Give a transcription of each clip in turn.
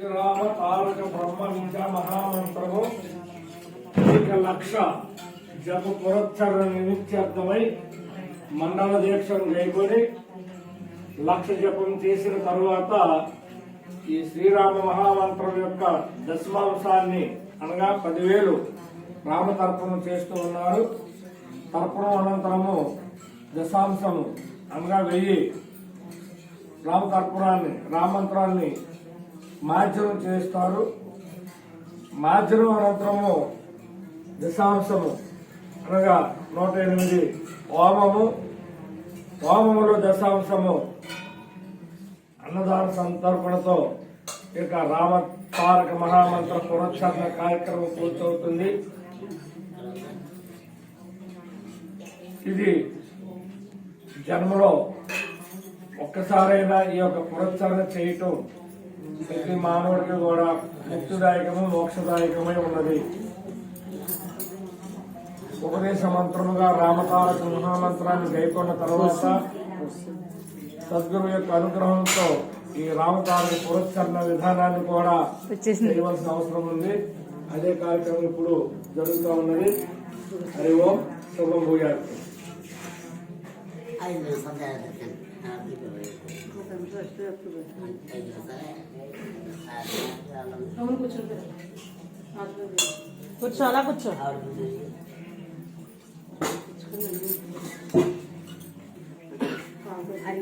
శ్రీరామ తారక బ్రహ్మ విద్య మహామంత్రము. ఏక లక్ష జప పురచ్చరణ నిమిత్యార్థమై మండల దీక్షను చేయబడి లక్ష జపం చేసిన తరువాత ఈ శ్రీరామ మహామంత్రం యొక్క దశమాంశాన్ని అనగా పదివేలు రామతర్పణం చేస్తూ ఉన్నారు. తర్పణం అనంతరము దశాంశము అనగా వెయ్యి రామతర్పణాన్ని రామంత్రాన్ని మార్జనం చేస్తారు. మార్జనం అనంతరము దశాంశము అనగా నూట ఎనిమిది హోమము. హోమములో దశాంశము అన్నదాన సంతర్పణతో ఇక రామ తారక మహామంత్ర పునశ్చరణ కార్యక్రమం పూర్తవుతుంది. ఇది జన్మలో ఒక్కసారైనా ఈ యొక్క పునశ్చరణ చేయటం ప్రతి మానవుడికి కూడా ముక్తిదాయకము మోక్షదాయకమై ఉన్నది. ఉపదేశ మంత్రముగా రామతారక మహామంత్రాన్ని గైకొన్న తర్వాత సద్గురు యొక్క అనుగ్రహంతో ఈ రామతారక పురస్కరణ విధానాన్ని కూడా చేయవలసిన అవసరం ఉంది. అదే కార్యక్రమం ఇప్పుడు జరుగుతూ ఉన్నది. హరి ఓం శుభం భూయాలు ఐదు సంవత్సరాలు ఆర్థిక ఐదు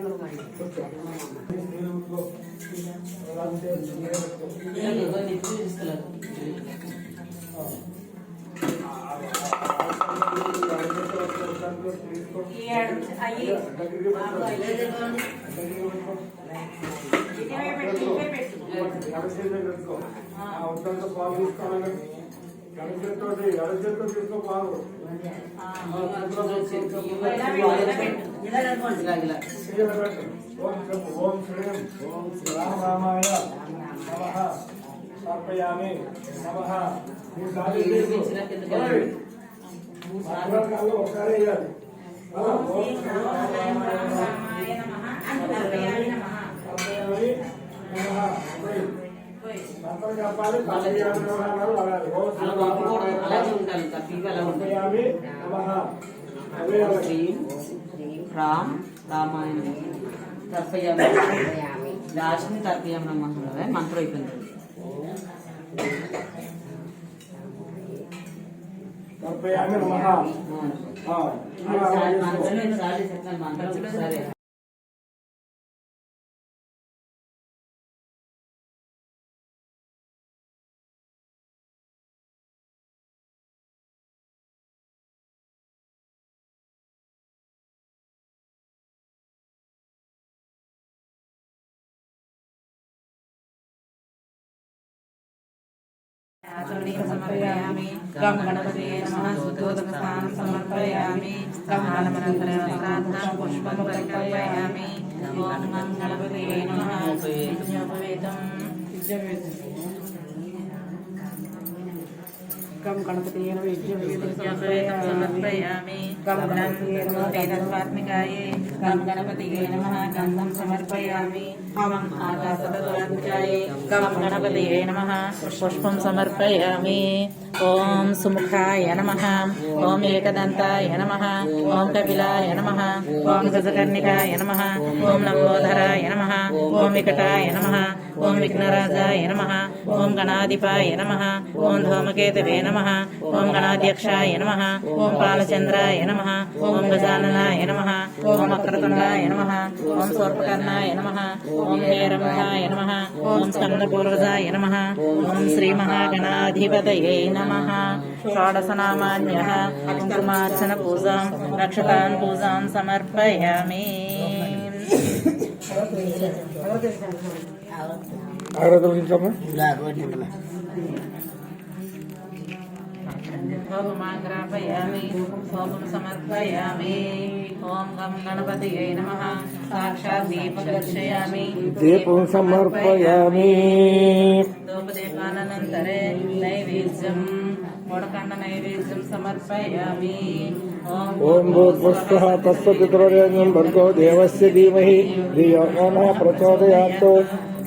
అవును కూర్చో కూర్చో అలా కూర్చో ఓం శ్రీం ఓం శ్రీ రామ రామాయ నమః సమర్పయామి నమః మీ సారి ఓయ్. మాట్లాడకాలు ఒకసారి వేయాలి. ఆ, ఓం శ్రీ రామ రామాయ నమః. సమర్పయామి నమః. మంత్రం చెప్పాలి రామ రామాయణం తర్పయామి. లాస్ట్ని తర్పయామి నమ్మంటున్నదే మంత్రం అయిపోయింది. సమర్పయామి నమః. మంత్రం సరే సమర్పయామి గం గణపతి నమః. శుద్ధోదక స్నానం సమర్పయామి. గం గణమనంతరం పుష్పం సమర్పయామి ఓం గం గణపతి నమః. యజ్ఞోపవేతం గం గణపతి యజ్ఞోపవేతం సమర్పయామి. గం గణపతి వేదస్వాత్మికాయే గం గణపతి నమః గంధం సమర్పయామి హవం ఆకాశతత్వాత్మికాయే గం గణపతి నమః పుష్పం సమర్పయామి ఓం సుముఖాయ నమః ఓం ఏకదంతాయ నమః ఓం కపిలాయ నమ ఓం గజకర్ణికాయ నమ ఓం లంబోదరాయ నమ ఓం వికటాయ నమ ఓం విఘ్నరాజాయ నమ ఓం గణాధిపాయ నమ ఓం ధూమకేతవే నమ ఓం గణాధ్యక్షాయ నమ ఓం బాలచంద్రాయ నమ ఓం గజాననాయ నమ ఓం అక్రతుండాయ నమ ఓం స్వర్పకర్ణాయ నమ ఓం హేరంభాయ నమ ఓం స్కందపూర్వజాయ నమ ఓం శ్రీమహాగణాధిపతయే నమ షోడశనామాన్య కుంకుమార్చన పూజాం రక్షతాన్ పూజాం సమర్పయామి ఆగ్రహం ఉంచమ్మా. హోమాగ్రాపయామి హోమం సమర్పయామి ఓం గం గణపతియే నమః ओम नैवेद्यं समर्पयामि। ॐ भूर्भुवः तस्वपितुर्यं भर्गो देवस्य धीमहि। धियो न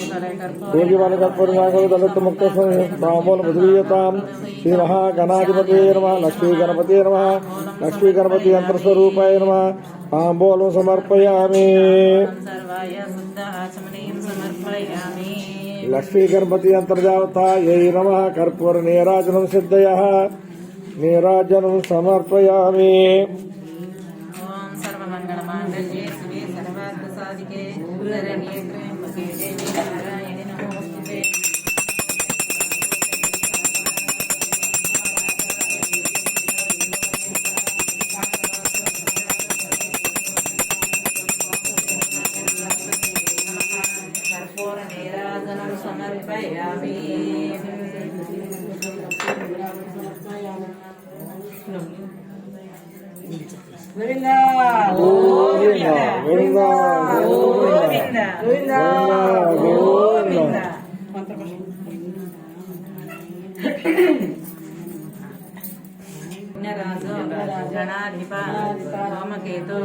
योगिवनकर्पूर्वाकविदलितमुक्तसंहितां श्रीमहागणाधिपते नमः लक्ष्मीगणपते नमः लक्ष्मीगणपति यन्त्रस्वरूपाय नमः आम्बोलं समर्पयामि लक्ष्मीगणपति अन्तर्जावतायै नमः कर्पूरनीराजनं सिद्धयः नीराजनं समर्पयामि सर्वमङ्गलमाङ्गल्ये शिवे सर्वात्मसादिके गुरुधरणे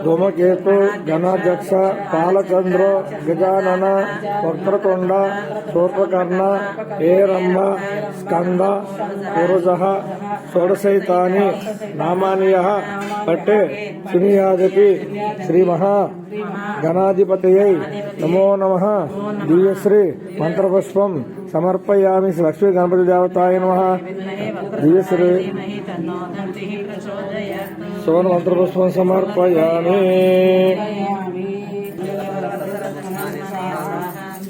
గోమకేతు గణాధ్యక్ష పాలచంద్ర గజానన వక్రకొండ శూర్పకర్ణ ఏరమ్మ స్కంద పురుజ షోడశైతాని నామానియ పట్టే సునియాదపి శ్రీమహా గణాధిపతయై నమో నమ దివ్యశ్రీ మంత్రపుష్పం సమర్పయామి లక్ష్మీ గణపతి దేవతాయ నమ. దివ్యశ్రీ. సోన మంత్రపుష్పం సమర్పయామి.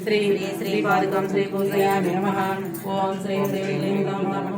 శ్రీ శ్రీ పాదుకం శ్రీ పూజయామి నమ. ఓం శ్రీ శ్రీ లింగం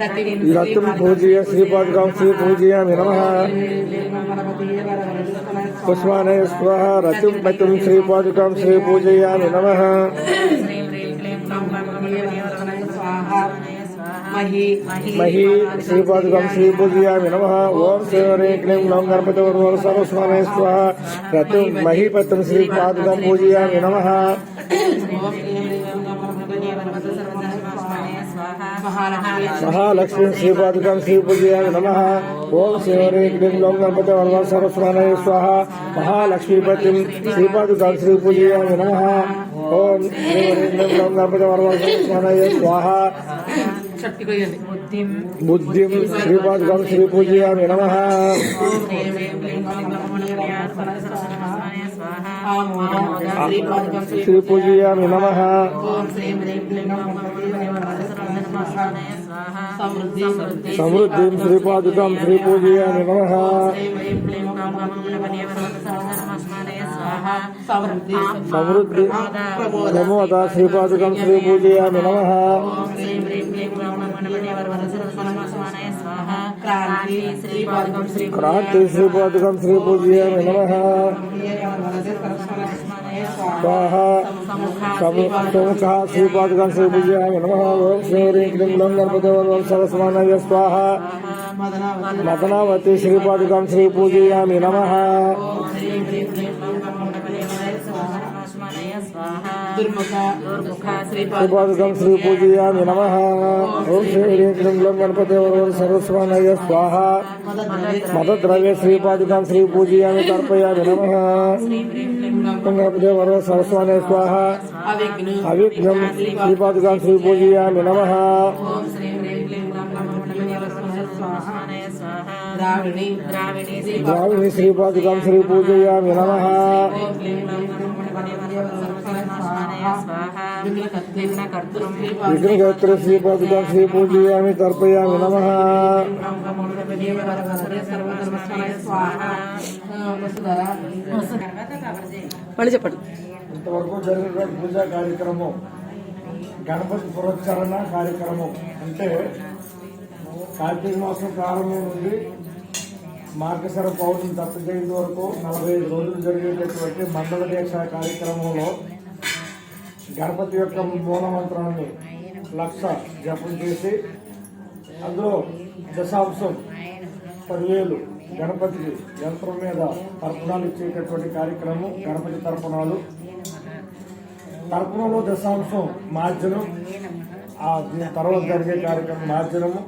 श्रीपाद श्रीपद्गांसीपूजयाम नम। पुष्मानय नम। मही श्रीपादुकं श्रीपूजयामि नमः। ॐ श्रीहरे क्लीं नौ गणपतिवर्वर सर्वस्वामय स्वाहा रतु महीपत्रं पूजयामि नमः। స్వాహా మహాలక్ష్మి మహాలక్ష్మీ శ్రీపాదుకం శ్రీ పూజయామి నమ ఓం శ్రీ క్లీం గ్లౌం గణపతి వర్మ సరస్వనే స్వాహ మహాలక్ష్మీపతిం శ్రీపాదుకం శ్రీ పూజయామి నమ ఓం శ్రీ క్లీం గ్లౌం గణపతి వర్మ సరస్వనే స్వాహ శక్తి కొయ్యండి బుద్ధిం బుద్ధిం శ్రీపాదుకం శ్రీ పూజయామి నమ ఓం హ్రీం హ్రీం క్లీం గణపతి వరవద సర్వధర్మస్మనే స్వాహా. ఆమోదం శ్రీపాదకం శ్రీ శ్రీ పూజయామి నమ ఓం శ్రీం హ్రీం క్లీం గణపతి వరవద శ్రీపాదుకం శ్రీ పూజయామి నమ శ్రీం హ్రీం క్లీం గణపతి వరవద సర్వధర్మస్మనే స్వాహా సమృద్ధి సమృద్ధి ప్రమోద శ్రీపాదుకం శ్రీ పూజయామి నమ ఓం శ్రీం హ్రీం క్లీం గణపతి వరవద సర్వధర్మస్మనే స్వాహా క్రాంతి శ్రీపాదకం శ్రీ క్రాంతి శ్రీపాదుకం శ్రీ పూజయామి నమ స్వాహ సము- సుముఖ శ్రీపాదుకం శ్రీ పూజయామి నమ ఓం శ్రీ క్లీం గ్లం గణపతి వర్వం సరస్వనయ స్వాహ మదనావతి శ్రీపాదుకం శ్రీ పూజయామి నమ దుర్ముఖ దుర్ముఖ శ్రీపాద శ్రీపాదుకం శ్రీ పూజయామి నమ ఓం శ్రీ క్లీం గ్లం గణపతి వర్వం సరస్వనయ స్వాహ మదద్రవ్య శ్రీపాదుకం శ్రీ పూజయామి తర్పయామి నమ గణపతి వర్వ సరస్వనే స్వాహ అవిఘ్ను అవిఘ్నం శ్రీపాదుకం శ్రీ పూజయామి నమ ఓం శ్రీం హ్రీం క్లీం విఘ్నకర్తృం శ్రీపాదుక శ్రీ పూజయామి తర్పయామి నమ. మళ్ళీ చెప్పండి. ఇంతవరకు జరిగిన పూజా కార్యక్రమం గణపతి పురస్కరణ కార్యక్రమం అంటే కార్తీక మాసం ప్రారంభం నుండి మార్గశర పౌర్ణమి దత్త జయంతి వరకు నలభై ఐదు రోజులు జరిగేటటువంటి మండల దీక్ష కార్యక్రమంలో గణపతి యొక్క మూల మంత్రాన్ని లక్ష జపం చేసి అందులో దశాంశం పదివేలు గణపతికి యంత్రం మీద తర్పణాలు ఇచ్చేటటువంటి కార్యక్రమం గణపతి తర్పణాలు తర్పణంలో దశాంశం మార్జనం ఆ తర్వాత జరిగే కార్యక్రమం మార్జనము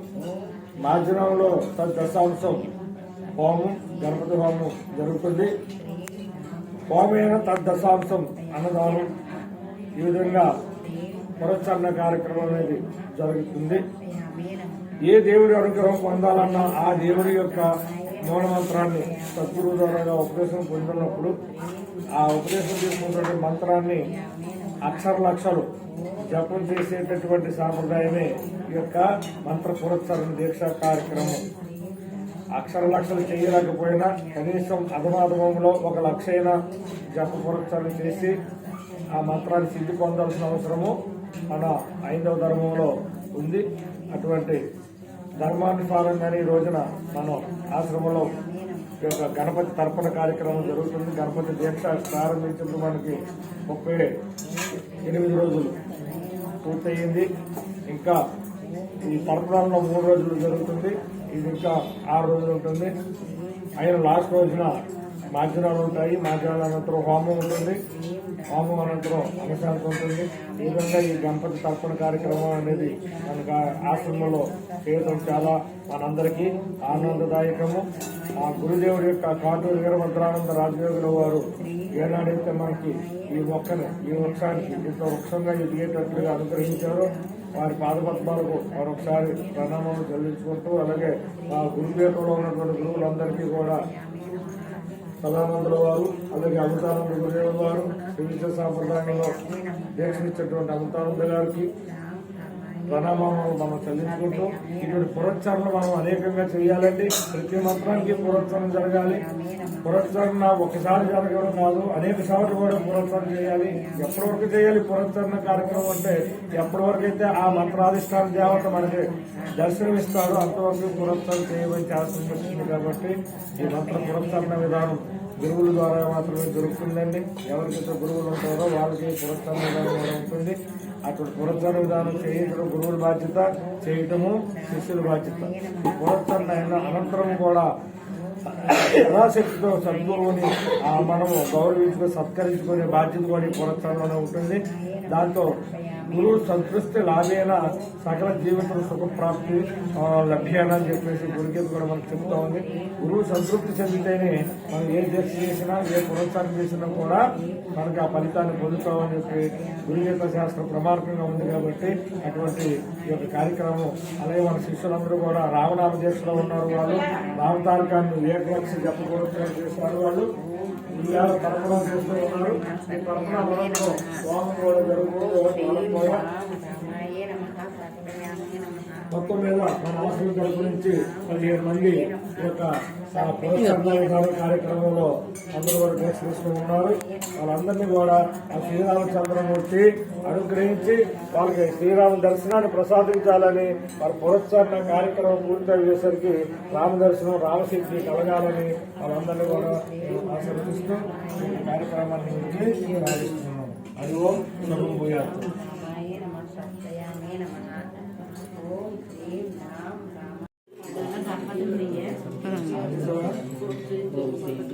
మార్జనంలో తద్ దశాంశం హోమం గణపతి హోమం జరుగుతుంది. హోమైన తద్ దశాంశం అన్నదానం ఈ విధంగా పురస్కరణ కార్యక్రమం అనేది జరుగుతుంది. ఏ దేవుడి అనుగ్రహం పొందాలన్నా ఆ దేవుడి యొక్క మూలమంత్రాన్ని సద్గురు ద్వారా ఉపదేశం పొందినప్పుడు ఆ ఉపదేశం తీసుకున్నటువంటి మంత్రాన్ని అక్షర లక్షలు జపం చేసేటటువంటి సాంప్రదాయమే ఈ యొక్క మంత్ర పురస్కరణ దీక్ష కార్యక్రమం. అక్షర లక్షలు చేయలేకపోయినా కనీసం అధమాధమంలో ఒక లక్ష అయినా జప పురస్కరణ చేసి ఆ మంత్రాన్ని సిద్ధి పొందాల్సిన అవసరము మన ఐదవ ధర్మంలో ఉంది. అటువంటి ధర్మానుసారంగానే ఈ రోజున మనం ఆశ్రమంలో ఈ యొక్క గణపతి తర్పణ కార్యక్రమం జరుగుతుంది. గణపతి దీక్ష ప్రారంభించినప్పుడు మనకి ముప్పై ఎనిమిది రోజులు పూర్తయింది. ఇంకా ఈ తర్పణంలో మూడు రోజులు జరుగుతుంది. ఇది ఇంకా ఆరు రోజులు ఉంటుంది. అయిన లాస్ట్ రోజున మాధ్యమాలు ఉంటాయి. మాధ్యమాల అనంతరం హోమం ఉంటుంది. హోమం అనంతరం అనశాంతి ఉంటుంది ఈ విధంగా ఈ గణపతి తర్పణ కార్యక్రమం అనేది మనకు ఆశ్రమంలో చేయడం చాలా మనందరికీ ఆనందదాయకము. ఆ గురుదేవుడి యొక్క కాటూరు వీరభద్రానంద రాజయోగుల వారు ఏనాడైతే మనకి ఈ మొక్కని ఈ వృక్షానికి ఇంత వృక్షంగా ఎదిగేటట్లుగా అనుగ్రహించారో వారి పాదపద్మాలకు మరొకసారి ప్రణామాలు చెల్లించుకుంటూ అలాగే ఆ గురుపీఠంలో ఉన్నటువంటి గురువులందరికీ కూడా సదానందుల వారు అలాగే అమృతానంద గురుదేవుల వారు వివిధ సాంప్రదాయంలో దీక్షనిచ్చినటువంటి అమృతానంద గారికి ప్రణామాలను మనం చెల్లించుకుంటూ ఇటువంటి పురస్చరణ మనం అనేకంగా చేయాలండి. ప్రతి మంత్రానికి పురస్చరణ జరగాలి. పురస్చరణ ఒకసారి జరగడం కాదు అనేక సార్లు కూడా పురస్చరణ చేయాలి. ఎప్పటి వరకు చేయాలి పురస్చరణ కార్యక్రమం అంటే ఎప్పటి వరకు అయితే ఆ మంత్రాధిష్టాన దేవత మనకి దర్శనమిస్తాడో అంతవరకు పురస్చరణ చేయవలసి అవసరం వచ్చింది కాబట్టి ఈ మంత్ర పురస్చరణ విధానం గురువుల ద్వారా మాత్రమే దొరుకుతుందండి. ఎవరికైతే గురువులు ఉంటారో వాళ్ళకి పురస్కార విధానం ఉంటుంది. అక్కడ పురస్కార విధానం చేయించడం గురువుల బాధ్యత చేయటము శిష్యుల బాధ్యత. ఈ పురస్కరణ అయిన అనంతరం కూడా యథాశక్తితో సద్గురువుని ఆ మనము గౌరవించుకొని సత్కరించుకునే బాధ్యత కూడా ఈ పురస్కారంలోనే ఉంటుంది. దాంతో గురువు సంతృష్టి లాభేన సకల జీవితం సుఖప్రాప్తి ఆ, లభ్యేన అని చెప్పేసి గురుగీత కూడా మనకు చెప్తా ఉంది. గురువు సంతృప్తి చెందితేనే మనం ఏ దీక్ష చేసినా ఏ పురస్కారం చేసినా కూడా మనకి ఆ ఫలితాన్ని పొందుతామని చెప్పి గురుగీత శాస్త్రం ప్రమాణకంగా ఉంది కాబట్టి అటువంటి ఈ యొక్క కార్యక్రమం అలాగే మన శిష్యులందరూ కూడా రామనామ దీక్షలో ఉన్నారు వాళ్ళు రామతారకాన్ని ఏకలక్ష జపకూడదు చేస్తారు వాళ్ళు. ఇవాళ తర్పణం చేస్తూ ఉన్నారు. ఈ తర్పణ అనంతరం స్వామి కూడా జరుగుతూ కూడా మొత్తం మీద మన ఆశ్రమం తరపు నుంచి పదిహేడు మంది యొక్క కార్యక్రమంలో అందరూ కూడా డ్రెస్ తీసుకుని ఉన్నారు. వాళ్ళందరినీ కూడా ఆ శ్రీరామచంద్రమూర్తి అనుగ్రహించి వాళ్ళకి శ్రీరామ దర్శనాన్ని ప్రసాదించాలని వారి పురస్కరణ కార్యక్రమం పూర్తయ్యేసరికి రామ దర్శనం రామశక్తి కలగాలని వాళ్ళందరినీ కూడా ఆశీర్వదిస్తూ కార్యక్రమాన్ని ప్రారంభిస్తున్నాం అది ఓం. శుభం పోయారు Obrigado.